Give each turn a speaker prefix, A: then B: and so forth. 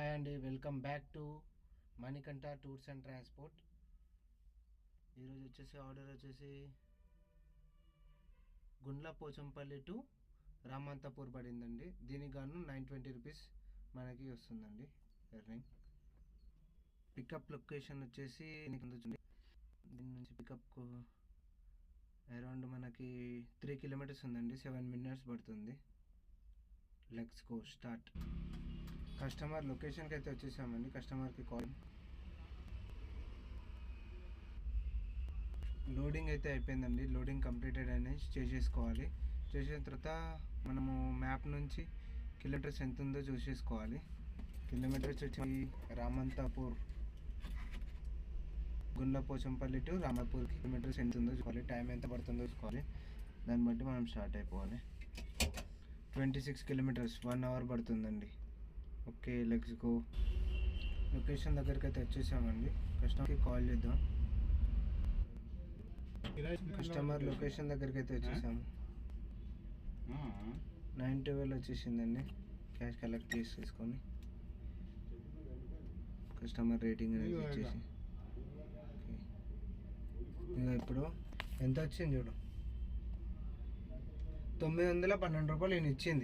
A: Hi అండి welcome back to Manikanta tours and transport. ఈరోజు వచ్చేసి ఆర్డర్ వచ్చేసి గుండ్ల పోచంపల్లి టు రామంతపూర్ పడిందండి. దీనికి గాను నైన్ ట్వంటీ రూపీస్ మనకి వస్తుందండి ఎర్నింగ్. పికప్ లొకేషన్ వచ్చేసి దీని నుంచి పికప్కు అరౌండ్ మనకి త్రీ కిలోమీటర్స్ ఉందండి సెవెన్ మినిట్స్ పడుతుంది. లెట్స్ స్టార్ట్ కస్టమర్ లొకేషన్కి అయితే వచ్చేసామండి. కస్టమర్కి కాల్. లోడింగ్ అయితే అయిపోయిందండి. లోడింగ్ కంప్లీటెడ్ అని చేసేసుకోవాలి. చేసిన తర్వాత మనము మ్యాప్ నుంచి కిలోమీటర్స్ ఎంత ఉందో చూసేసుకోవాలి. కిలోమీటర్స్ వచ్చి రామంతాపూర్ గుండ్లపోచంపల్లి టు రామపూర్ కిలోమీటర్స్ ఎంత ఉందో చూసుకోవాలి. టైం ఎంత పడుతుందో చూసుకోవాలి. దాన్ని బట్టి మనం స్టార్ట్ అయిపోవాలి. Twenty six kilometres one hour పడుతుందండి. ఓకే లెట్స్ గో లొకేషన్ దగ్గరికి అయితే వచ్చేసామండి కస్టమర్కి కాల్ చేద్దాం. కస్టమర్ లొకేషన్ దగ్గరికి అయితే వచ్చేసాము నైన్ ట్వెల్వ్ వచ్చేసిందండి. క్యాష్ కలెక్ట్ చేసేసుకొని. కస్టమర్ రేటింగ్ అనేది వచ్చేసి. ఇంకా ఇప్పుడు ఎంత వచ్చింది చూడు? తొమ్మిది వందల పన్నెండు రూపాయలు నేను ఇచ్చింది.